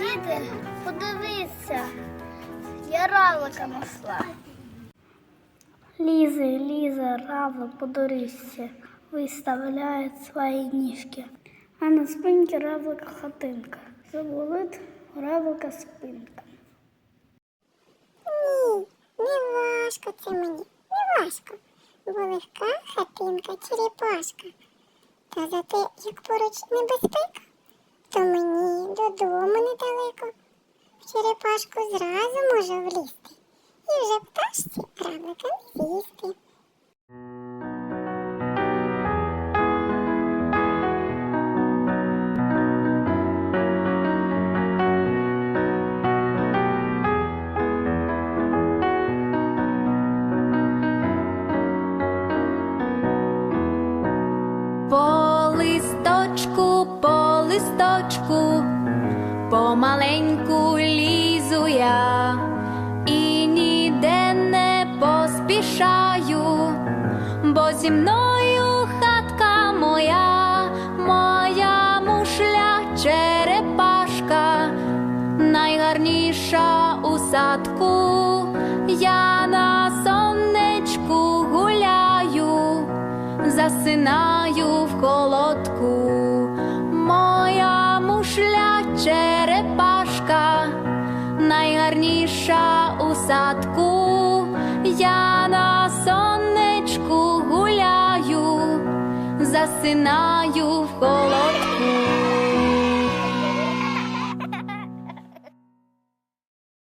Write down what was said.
Діти, подивіться, я равлика нашла. Ліза, Ліза, равлик по доріжці виставляє свої ніжки. А на спинці равлика хатинка. Заболить равлика спинка. Ні, не важко це мені, не важко, бо легка хатинка черепашка. Та зате, як поруч небезпека, то мені додому недалеко. В черепашку зразу можу влізти, і вже пташці равлика не з'їсти. Листочку, по помаленьку лізу я і ніде не поспішаю, бо зі мною хатка моя, моя мушля черепашка, найгарніша у садку, я на сонечку гуляю засинаю в холодку. Найгарніша у садку, я на сонечку гуляю, засинаю в холодку.